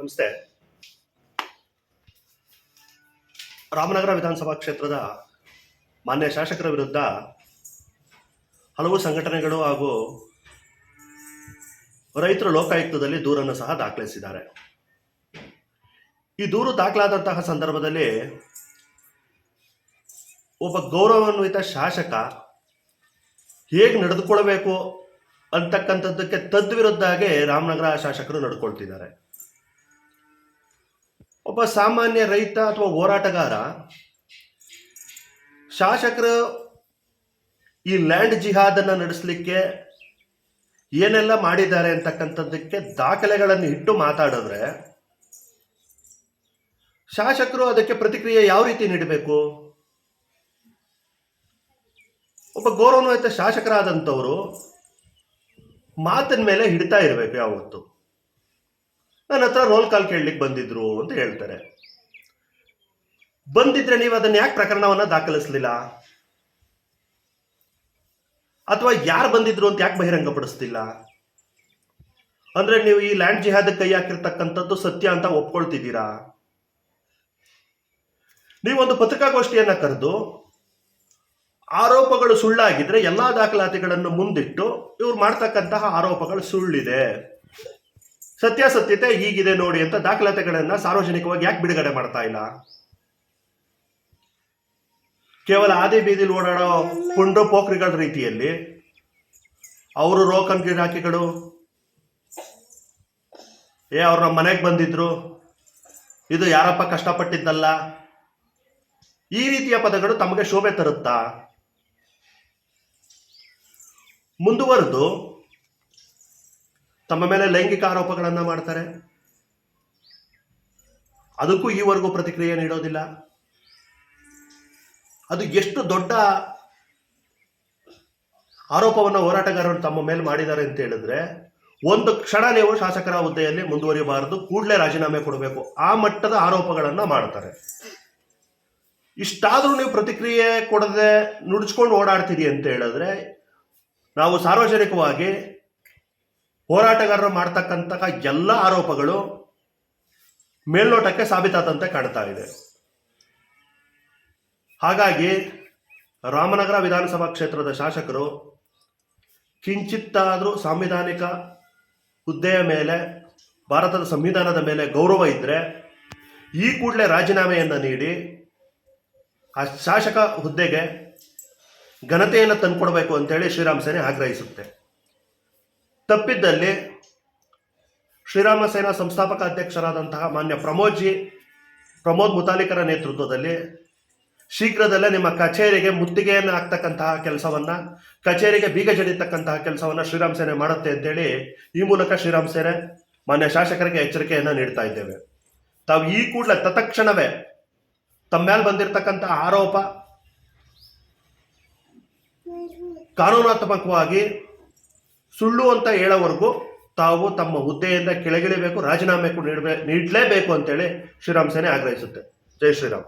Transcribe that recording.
ನಮಸ್ತೆ. ರಾಮನಗರ ವಿಧಾನಸಭಾ ಕ್ಷೇತ್ರದ ಮಾನ್ಯ ಶಾಸಕರ ವಿರುದ್ಧ ಹಲವು ಸಂಘಟನೆಗಳು ಹಾಗೂ ರೈತರು ಲೋಕಾಯುಕ್ತದಲ್ಲಿ ದೂರನ್ನು ಸಹ ದಾಖಲಿಸಿದ್ದಾರೆ. ಈ ದೂರು ದಾಖಲಾದಂತಹ ಸಂದರ್ಭದಲ್ಲಿ ಒಬ್ಬ ಗೌರವಾನ್ವಿತ ಶಾಸಕ ಹೇಗೆ ನಡೆದುಕೊಳ್ಬೇಕು ಅಂತಕ್ಕಂಥದ್ದಕ್ಕೆ ತದ್ವಿರುದ್ಧಾಗೆ ರಾಮನಗರ ಶಾಸಕರು ನಡ್ಕೊಳ್ತಿದ್ದಾರೆ. ಒಬ್ಬ ಸಾಮಾನ್ಯ ರೈತ ಅಥವಾ ಹೋರಾಟಗಾರ, ಶಾಸಕರು ಈ ಲ್ಯಾಂಡ್ ಜಿಹಾದನ್ನು ನಡೆಸಲಿಕ್ಕೆ ಏನೆಲ್ಲ ಮಾಡಿದ್ದಾರೆ ಅಂತಕ್ಕಂಥದ್ದಕ್ಕೆ ದಾಖಲೆಗಳನ್ನು ಇಟ್ಟು ಮಾತಾಡಿದ್ರೆ, ಶಾಸಕರು ಅದಕ್ಕೆ ಪ್ರತಿಕ್ರಿಯೆ ಯಾವ ರೀತಿ ನೀಡಬೇಕು? ಒಬ್ಬ ಗೌರವನ್ವಯಿತ ಶಾಸಕರಾದಂಥವರು ಮಾತಿನ ಮೇಲೆ ಹಿಡಿತಾ ಇರಬೇಕು ಯಾವತ್ತು. ನನ್ನ ಹತ್ರ ರೋಲ್ ಕಾಲ್ ಕೇಳಲಿಕ್ಕೆ ಬಂದಿದ್ರು ಅಂತ ಹೇಳ್ತಾರೆ. ಬಂದಿದ್ರೆ ನೀವು ಅದನ್ನ ಯಾಕೆ ಪ್ರಕರಣವನ್ನ ದಾಖಲಿಸಲಿಲ್ಲ? ಅಥವಾ ಯಾರು ಬಂದಿದ್ರು ಅಂತ ಯಾಕೆ ಬಹಿರಂಗಪಡಿಸ್ತಿಲ್ಲ? ಅಂದ್ರೆ ನೀವು ಈ ಲ್ಯಾಂಡ್ ಜಿಹಾದ್ ಕೈ ಹಾಕಿರ್ತಕ್ಕಂಥದ್ದು ಸತ್ಯ ಅಂತ ಒಪ್ಕೊಳ್ತಿದ್ದೀರಾ? ನೀವೊಂದು ಪತ್ರಿಕಾಗೋಷ್ಠಿಯನ್ನ ಕರೆದು ಆರೋಪಗಳು ಸುಳ್ಳಾಗಿದ್ರೆ ಎಲ್ಲಾ ದಾಖಲಾತಿಗಳನ್ನು ಮುಂದಿಟ್ಟು ಇವ್ರು ಮಾಡ್ತಕ್ಕಂತಹ ಆರೋಪಗಳು ಸುಳ್ಳಿದೆ. ಸತ್ಯಾಸತ್ಯತೆ ಹೀಗಿದೆ ನೋಡಿ ಅಂತ ದಾಖಲಾತಿಗಳನ್ನ ಸಾರ್ವಜನಿಕವಾಗಿ ಯಾಕೆ ಬಿಡುಗಡೆ ಮಾಡ್ತಾ ಇಲ್ಲ? ಕೇವಲ ಆದಿ ಬೀದಿಲಿ ಓಡಾಡೋ ಪುಂಡು ಪೋಖ್ರಿಗಳ ರೀತಿಯಲ್ಲಿ ಅವರು ರೋಕನ್ ಗಿರಾಕಿಗಳು, ಏ ಅವ್ರ ನಮ್ಮ ಮನೆಗೆ ಬಂದಿದ್ರು, ಇದು ಯಾರಪ್ಪ ಕಷ್ಟಪಟ್ಟಿದ್ದಲ್ಲ? ಈ ರೀತಿಯ ಪದಗಳು ತಮಗೆ ಶೋಭೆ ತರುತ್ತಾ? ಮುಂದುವರೆದು ತಮ್ಮ ಮೇಲೆ ಲೈಂಗಿಕ ಆರೋಪಗಳನ್ನು ಮಾಡ್ತಾರೆ. ಅದಕ್ಕೂ ಈವರೆಗೂ ಪ್ರತಿಕ್ರಿಯೆ ನೀಡೋದಿಲ್ಲ. ಅದು ಎಷ್ಟು ದೊಡ್ಡ ಆರೋಪವನ್ನು ಹೋರಾಟಗಾರರು ತಮ್ಮ ಮೇಲೆ ಮಾಡಿದ್ದಾರೆ ಅಂತ ಹೇಳಿದ್ರೆ, ಒಂದು ಕ್ಷಣ ನೀವು ಶಾಸಕರ ಹುದ್ದೆಯಲ್ಲಿ ಮುಂದುವರಿಯಬಾರದು ಕೂಡಲೇ ರಾಜೀನಾಮೆ ಕೊಡಬೇಕು. ಆ ಮಟ್ಟದ ಆರೋಪಗಳನ್ನು ಮಾಡ್ತಾರೆ. ಇಷ್ಟಾದರೂ ನೀವು ಪ್ರತಿಕ್ರಿಯೆ ಕೊಡದೆ ನುಡಿಸ್ಕೊಂಡು ಓಡಾಡ್ತೀರಿ ಅಂತ ಹೇಳಿದ್ರೆ, ನಾವು ಸಾರ್ವಜನಿಕವಾಗಿ ಹೋರಾಟಗಾರರು ಮಾಡ್ತಕ್ಕಂತಹ ಎಲ್ಲ ಆರೋಪಗಳು ಮೇಲ್ನೋಟಕ್ಕೆ ಸಾಬೀತಾದಂತೆ ಕಾಣ್ತಾ ಇದೆ. ಹಾಗಾಗಿ ರಾಮನಗರ ವಿಧಾನಸಭಾ ಕ್ಷೇತ್ರದ ಶಾಸಕರು ಕಿಂಚಿತ್ತಾದರೂ ಸಾಂವಿಧಾನಿಕ ಹುದ್ದೆಯ ಮೇಲೆ, ಭಾರತದ ಸಂವಿಧಾನದ ಮೇಲೆ ಗೌರವ ಇದ್ದರೆ ಈ ಕೂಡಲೇ ರಾಜೀನಾಮೆಯನ್ನು ನೀಡಿ ಆ ಶಾಸಕ ಹುದ್ದೆಗೆ ಘನತೆಯನ್ನು ತಂದುಕೊಡ್ಬೇಕು ಅಂತೇಳಿ ಶ್ರೀರಾಮ್ ಸೇನೆ ಆಗ್ರಹಿಸುತ್ತೆ. ತಪ್ಪಿದ್ದಲ್ಲಿ ಶ್ರೀರಾಮ ಸೇನಾ ಸಂಸ್ಥಾಪಕ ಅಧ್ಯಕ್ಷರಾದಂತಹ ಮಾನ್ಯ ಪ್ರಮೋದ್ಜಿ, ಪ್ರಮೋದ್ ಮುತಾಲಿಕರ ನೇತೃತ್ವದಲ್ಲಿ ಶೀಘ್ರದಲ್ಲೇ ನಿಮ್ಮ ಕಚೇರಿಗೆ ಮುತ್ತಿಗೆಯನ್ನು ಹಾಕ್ತಕ್ಕಂತಹ ಕೆಲಸವನ್ನ, ಕಚೇರಿಗೆ ಬೀಗ ಜಡಿತಕ್ಕಂತಹ ಕೆಲಸವನ್ನ ಶ್ರೀರಾಮ್ ಸೇನೆ ಮಾಡುತ್ತೆ ಅಂತೇಳಿ ಈ ಮೂಲಕ ಶ್ರೀರಾಮ್ ಸೇನೆ ಮಾನ್ಯ ಶಾಸಕರಿಗೆ ಎಚ್ಚರಿಕೆಯನ್ನು ನೀಡ್ತಾ ಇದ್ದೇವೆ. ತಾವು ಈ ಕೂಡಲೇ ತತ್ಕ್ಷಣವೇ ತಮ್ಮ ಮೇಲೆ ಆರೋಪ ಕಾನೂನಾತ್ಮಕವಾಗಿ ಸುಳ್ಳು ಅಂತ ಹೇಳೋವರೆಗೂ ತಾವು ತಮ್ಮ ಹುದ್ದೆಯಿಂದ ಕೆಳಗಿಳಿಬೇಕು, ರಾಜೀನಾಮೆ ನೀಡಬೇಕು ನೀಡಲೇಬೇಕು ಅಂತೇಳಿ ಶ್ರೀರಾಮ್ ಸೇನೆ ಆಗ್ರಹಿಸುತ್ತೆ. ಜೈ ಶ್ರೀರಾಮ್.